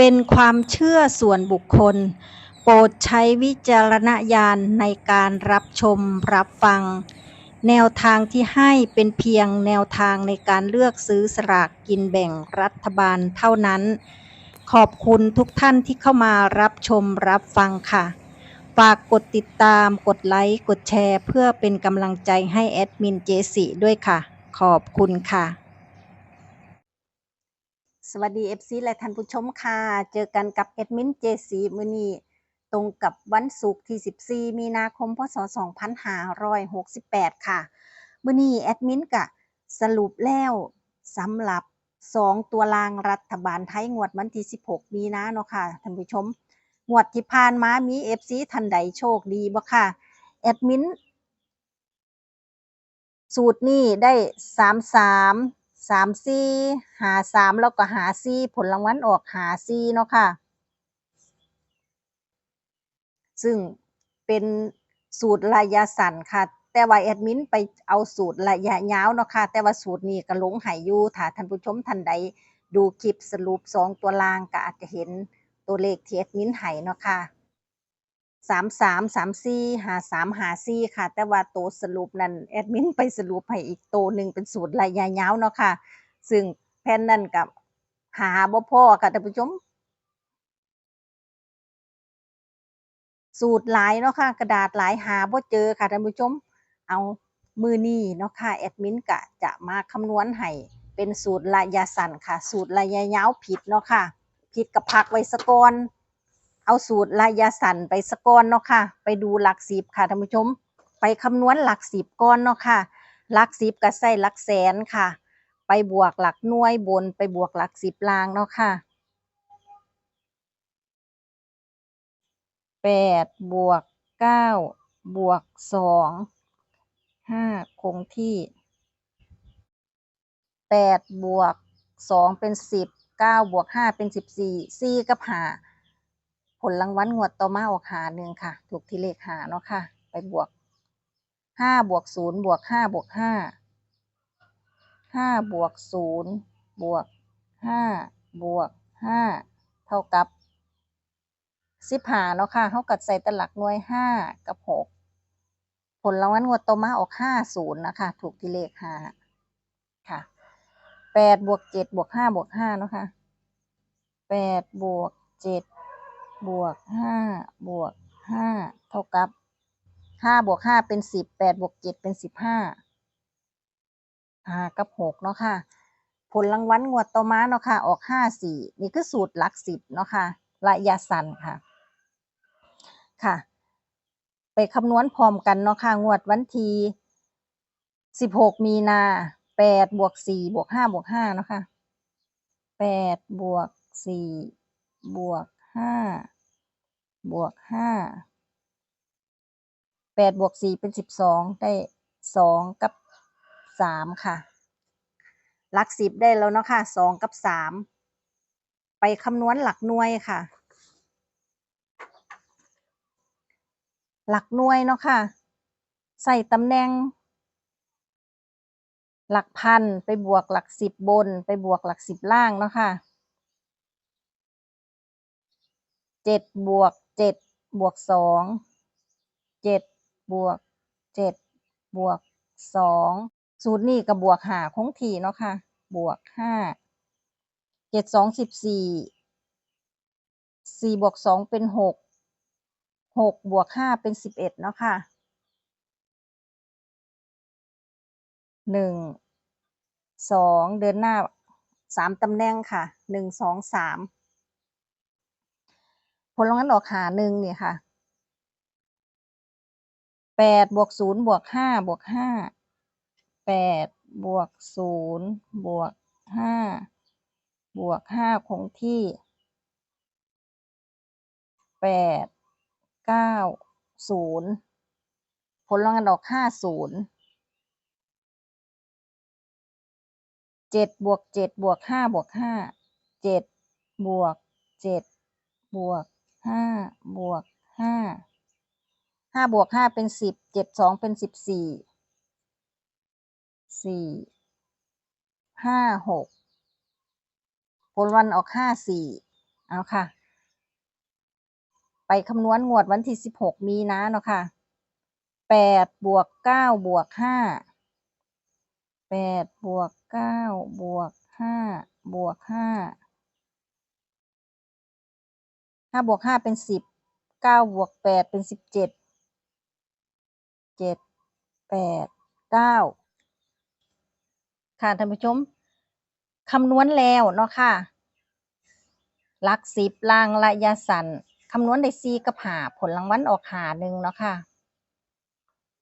เป็นความเชื่อส่วนบุคคล โปรดใช้วิจารณญาณในการรับชมรับฟัง แนวทางที่ให้เป็นเพียงแนวทางในการเลือกซื้อสลากกินแบ่งรัฐบาลเท่านั้น ขอบคุณทุกท่านที่เข้ามารับชมรับฟังค่ะ ฝากกดติดตามกดไลค์กดแชร์ เพื่อเป็นกำลังใจให้แอดมินเจสิด้วยค่ะ ขอบคุณค่ะ สวัสดี FC และท่านผู้ชมค่ะ เจอกันกับแอดมินเจสีมือนีตรงกับวันศุกร์ที่ 14 มีนาคม พศ 2568 ค่ะ มื้อนีแอดมินก็สรุปแล้วสำหรับ 2 ตัวรางรัฐบาลไทย งวดวันที่ 16 มีนาเนาะค่ะ ท่านผู้ชม งวดที่ผ่านมามี FC ท่านใดโชคดีบ่ค่ะ แอดมินสูตรนี้ได้สาม สามสี่หาสามแล้วก็หาสี่ผลรางวัลออกหาสี่เนาะค่ะ ซึ่งเป็นสูตรระยะสั้นค่ะ แต่ว่าแอดมินไปเอาสูตรระยะยาวเนาะค่ะ แต่ว่าสูตรนี้ก็ลงให้อยู่ถ้าท่านผู้ชมท่านใดดูคลิปสรุปสองตัวล่างก็อาจจะเห็นตัวเลขที่แอดมินให้เนาะค่ะ สามสามสามสี่หาสามหาสี่ค่ะ แต่ว่าโตสรุปนั้นแอดมินไปสรุปให้อีกโตหนึ่งเป็นสูตรระยะยาวเนาะค่ะ ซึ่งแผ่นนั้นกับหาบ่พอค่ะท่านผู้ชมสูตรหลายเนาะค่ะ กระดาษหลายหาบ่เจอค่ะท่านผู้ชม เอามือนี้เนาะค่ะแอดมินกะจะมาคำนวณให้เป็นสูตรระยะสั้นค่ะ สูตรระยยาวผิดเนาะค่ะ ผิดกับพักไว้สะกอน เอาสูตรระยะสั้นไปสก่อนเนาะค่ะ ไปดูหลักสิบค่ะท่านผู้ชม ไปคำนวณหลักสิบก่อนเนาะค่ะหลักสิบก็ใส่หลักแสนค่ะ ไปบวกหลักหน่วยบนไปบวกหลักสิบล่างเนาะค่ะแปดบวกเก้าบวกสองห้าคงที่แปดบวกสองเป็นสิบเก้าบวกห้าเป็นสิบสี่สี่กับห้า ผลรางวัลงวดต่อมาออกหาหนึ่งค่ะ ถูกที่เลขหาเนาะค่ะ ไปบวกห้าบวกศูนย์บวกห้าบวกห้าห้าบวกศูนย์บวกห้าบวกห้าเท่ากับสิบหาเนาะค่ะเขากัดใส่ตลักหน่วยห้ากับหกผลรางวัลงวดต่อมาออกห้าศูนย์นะคะ ถูกที่เลขห้าค่ะแปดบวกเจ็ดบวกห้าบวกห้าเนาะค่ะแปดบวกเจ็ด บวกห้าบวกห้าเท่ากับห้าบวกห้าเป็นสิบแปดบวกเจ็ดเป็นสิบห้าห้ากับหกเนาะค่ะ ผลรางวัลงวดต่อมาเนาะค่ะ ออกห้าสี่นี่คือสูตรหลักสิบเนาะค่ะระยะสั้นค่ะ ค่ะ ไปคำนวณพร้อมกันเนาะค่ะ งวดวันที่สิบหกมีนาแปดบวกสี่บวกห้าบวกห้าเนาะค่ะแปดบวกสี่บวก ห้าบวกห้าแปดบวกสี่เป็นสิบสองได้สองกับสามค่ะ หลักสิบได้แล้วเนาะค่ะสองกับสามไปคำนวณหลักหน่วยค่ะ หลักหน่วยเนาะค่ะ ใส่ตำแหน่ง หลักพันไปบวกหลักสิบบน ไปบวกหลักสิบล่างเนาะค่ะ เจ็ดบวกเจ็ดบวกสองเจ็ดบวกเจ็ดบวกสองสูตรนี้กับบวกหาคงที่เนาะค่ะ บวกห้าเจ็ดสองสิบสี่สี่บวกสองเป็นหกหกบวกห้าเป็นสิบเอ็ดเนาะค่ะหนึ่งสองเดินหน้าสามตำแหน่งค่ะหนึ่งสองสาม ผลรางวัลออกหาหนึ่งเนี่ยค่ะแปดบวกศูนย์บวกห้าบวกห้าแปดบวกศูนย์บวกห้าบวกห้าคงที่แปดเก้าศูนย์ผลรางวัลออกห้าศูนย์เจ็ดบวกเจ็ดบวกห้าบวกห้าเจ็ดบวกเจ็ดบวก ห้าบวกห้าห้าบวกห้าเป็นสิบเจ็ดสองเป็นสิบสี่สี่ห้าหกผลวันออกห้าสี่เอาค่ะ ไปคำนวณงวดวันที่สิบหกมีนาเนาะค่ะแปดบวกเก้าบวกห้าแปดบวกเก้าบวกห้าบวกห้า ห้าบวกห้าเป็นสิบเก้าบวกแปดเป็นสิบเจ็ดเจ็ดแปดเก้าค่ะท่านผู้ชมคำนวณแล้วเนาะค่ะลักสิบล่างระยะสั้นคำนวณได้สี่กับหาผลรางวัลออกหาหนึ่งเนาะค่ะ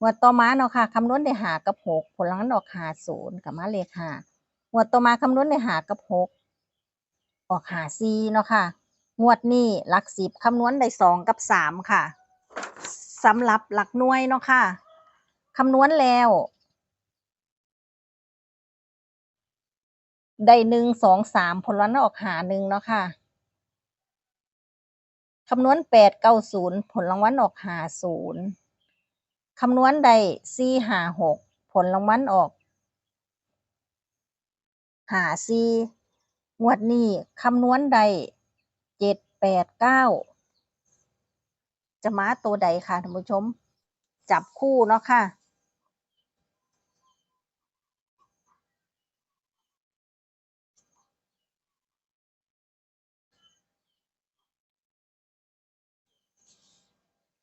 งวต่อมาเนาะค่ะคำนวณได้หากับหกผลรางวัลออกหาศูนย์กับมาเลขหางวต่อมาคำนวณได้หากับหกออกหาสี่เนาะค่ะ งวดนี้หลักสิบคำนวณได้สองกับสามค่ะสำหรับหลักหน่วยเนาะค่ะคำนวณแล้วได้หนึ่งสองสามผลลัพธ์ออกหาหนึ่งเนาะค่ะคำนวณแปดเก้าศูนย์ผลรางวัลออกหาศูนย์คำนวณได้สี่หาหกผลรางวัลออกหาสี่งวดนี้คำนวณได้ เจ็ดแปดเก้าจะมาตัวใดค่ะท่านผู้ชม จับคู่เนาะค่ะ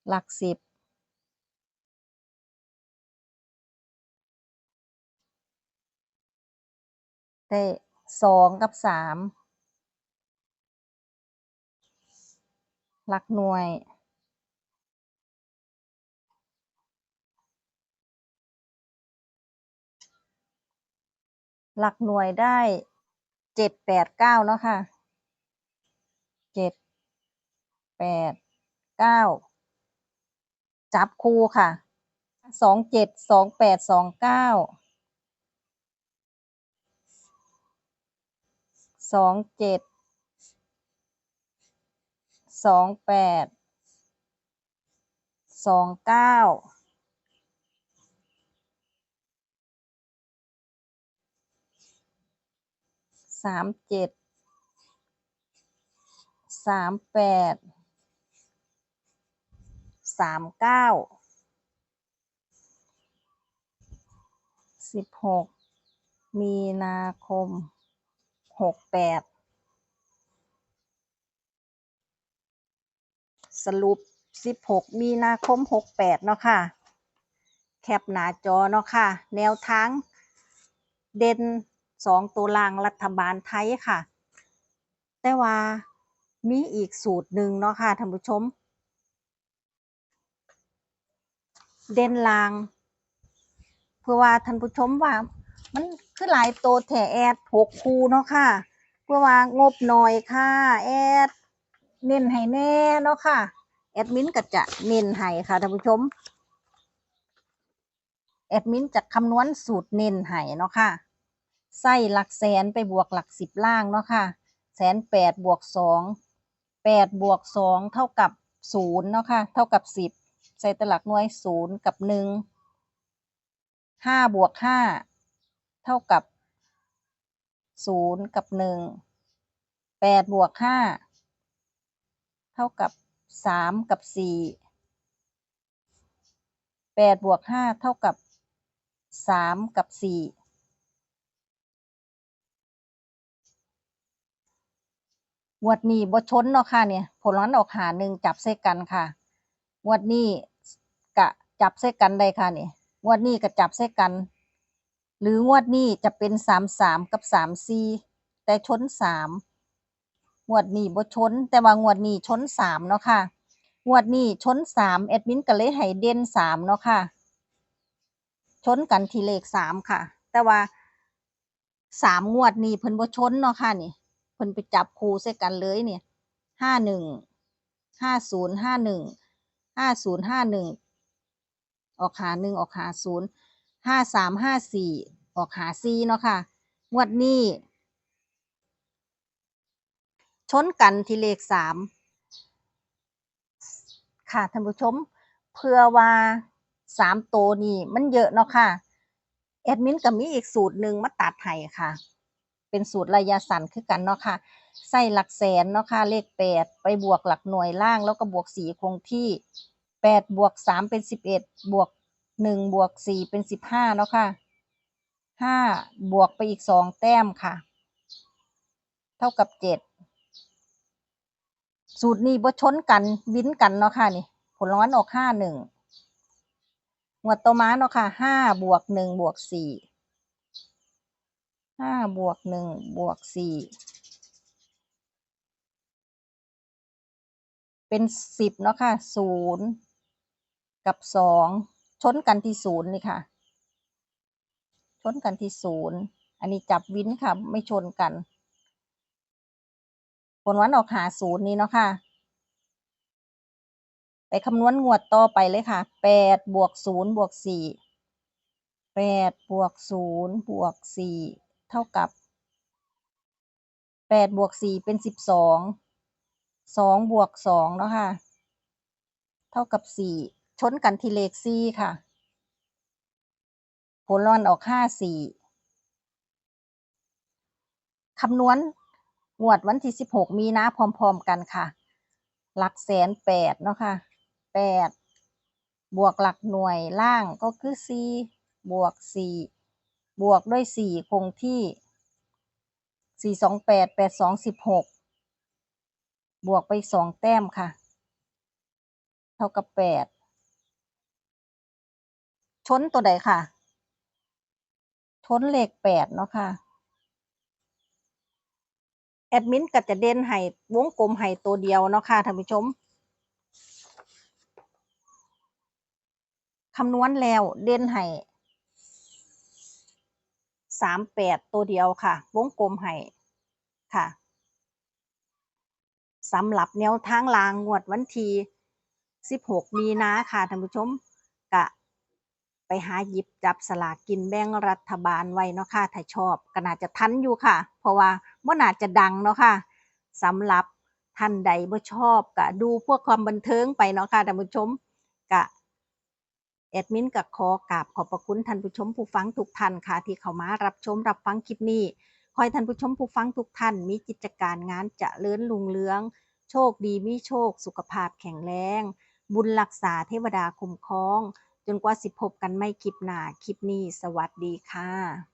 หลักสิบได้สองกับสาม หลักหน่วยหลักหน่วยได้เจ็ดแปดเก้าเนาะค่ะเจ็ดแปดเก้าจับคู่ค่ะสองเจ็ดสองแปดสองเก้าสองเจ็ด สองแปดสองเก้าสามเจ็ดสามแปดสามเก้าสิบหกมีนาคมหกแปด สรุปสิบหกมีนาคมหกแปดเนาะค่ะ แคปหน้าจอเนาะค่ะ แนวทางเด่นสองตัวล่างรัฐบาลไทยค่ะ แต่ว่ามีอีกสูตรหนึ่งเนาะค่ะท่านผู้ชม เด่นลาง เพื่อว่าท่านผู้ชมว่า มันคือหลายโตวแถแอดหกคูเนาะค่ะ เพื่อว่างบหน่อยค่ะ แอด เน้นให้แน่เนาะค่ะ แอดมินก็จะเน้นให้ค่ะท่านผู้ชม แอดมินจะคำนวณสูตรเน้นให้เนาะค่ะ ใส่หลักแสนไปบวกหลักสิบล่างเนาะค่ะ แสนแปดบวกสองแปดบวกสองเท่ากับศูนย์เนาะค่ะ เท่ากับสิบใส่ตลักหน่วยศูนย์กับหนึ่งห้าบวกห้าเท่ากับศูนย์กับหนึ่งแปดบวกห้า เท่ากับสามกับสี่แปดบวกห้าเท่ากับสามกับสี่งวดนี้บชนเนาะค่ะเนี่ย ผลลัพธ์ออกหาหนึ่งจับใส่กันค่ะงวดนี้กะจับใส่กันได้ค่ะเนี่ยงวดนี้ก็จับใส่กัน หรืองวดนี้จะเป็นสามสามกับสามสี่แต่ชนสาม งวดนี้บ่ชน แต่ว่างวดนี้ชนสามเนาะค่ะงวดนี้ชนสามแอดมินก็เลยให้เด่นสามเนาะค่ะ ชนกันทีเลขสามค่ะ แต่ว่าสามงวดนี้เพิ่นบ่ชนเนาะค่ะนี่เพิ่นไปจับคู่ใส่กันเลยเนี่ยห้าหนึ่งห้าศูนย์ห้าหนึ่งห้าศูนย์ห้าหนึ่งออกหาหนึ่งออกหาศูนย์ห้าสามห้าสี่ออกหาสี่เนาะค่ะงวดนี้ ชนกันที่เลขสามค่ะท่านผู้ชม เพื่อว่าสามตัวนี่มันเยอะเนาะค่ะแอดมินก็มีอีกสูตรหนึ่งมาตัดให้ค่ะ เป็นสูตรระยะสั้นคือกันเนาะค่ะใส่หลักแสนเนาะค่ะเลขแปดไปบวกหลักหน่วยล่างแล้วก็บวกสี่คงที่แปดบวกสามเป็นสิบเอ็ดบวกหนึ่งบวกสี่เป็นสิบห้าเนาะค่ะห้าบวกไปอีกสองแต้มค่ะ เท่ากับเจ็ด สูตรนี้บ่ชนกันวินกันเนาะค่ะนี่ ผลรางวัลออกห้าหนึ่งงวดต่อมาเนาะค่ะห้าบวกหนึ่งบวกสี่ห้าบวกหนึ่งบวกสี่เป็นสิบเนาะค่ะศูนย์กับสองชนกันที่ศูนย์นี่ค่ะ ชนกันที่ศูนย์อันนี้จับวินค่ะ ไม่ชนกัน ผลวันออกหาศูนย์นี้เนาะค่ะ ไปคำนวณงวดต่อไปเลยค่ะแปดบวกศูนย์บวกสี่แปดบวกศูนย์บวกสี่เท่ากับแปดบวกสี่เป็นสิบสองสองบวกสองเนาะค่ะ เท่ากับสี่ชนกันที่เลขสี่ค่ะ ผลรอนออกห้าสี่คำนวณ งวดวันที่สิบหกมีนาพร้อม ๆ กันค่ะ หลักแสนแปดเนาะค่ะแปดบวกหลักหน่วยล่างก็คือสี่บวกสี่บวกด้วยสี่คงที่สี่สองแปดแปดสองสิบหกบวกไปสองแต้มค่ะ เท่ากับแปดชนตัวใดค่ะ ชนเลขแปดเนาะค่ะ แอดมินก็จะเด่นให้วงกลมให้ตัวเดียวเนาะค่ะท่านผู้ชมคำนวณแล้วเด่นให้สามแปดตัวเดียวค่ะ วงกลมให้ค่ะสำหรับแนวทางลางงวดวันที่สิบหกมีนาค่ะท่านผู้ชมกะ ไปหาหยิบจับสลากกินแบ่งรัฐบาลไว้เนาะค่ะถ้าชอบก็น่าจะทันอยู่ค่ะ เพราะว่าบ่น่าจะดังเนาะค่ะสำหรับท่านใดบ่ชอบก็ดูพวกความบันเทิงไปเนาะค่ะท่านผู้ชมกะแอดมินกับขอกราบขอบพระคุณท่านผู้ชมผู้ฟังทุกท่านค่ะ ที่เข้ามารับชมรับฟังคลิปนี้ขอให้ท่านผู้ชมผู้ฟังทุกท่าน มีกิจการงานจะเลื่อนลุงเรือง โชคดีมีโชค สุขภาพแข็งแรง บุญรักษาเทวดาคุ้มครอง จนกว่าสิพบกันไม่คลิปหน้า คลิปนี้สวัสดีค่ะ